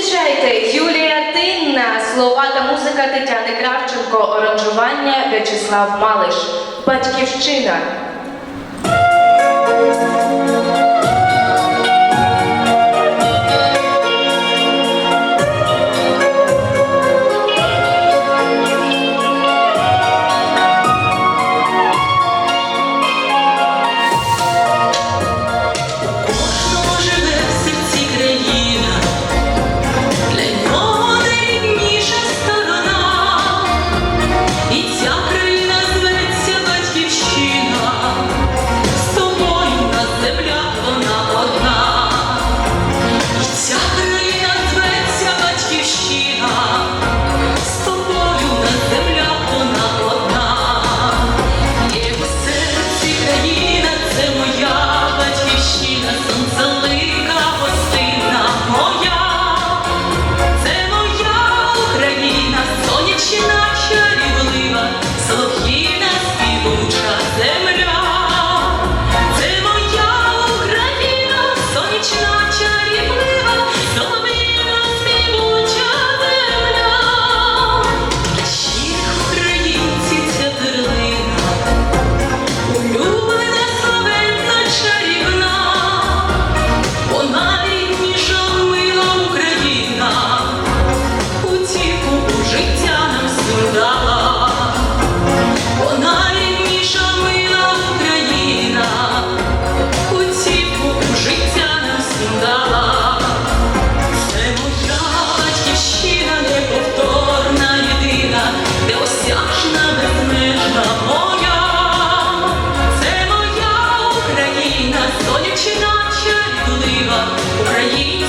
Зустрічайте Юлія Тинна, слова та музика Тетяни Кравченко, оранжування В'ячеслав Малиш, Батьківщина. сонячна чарлива Україна.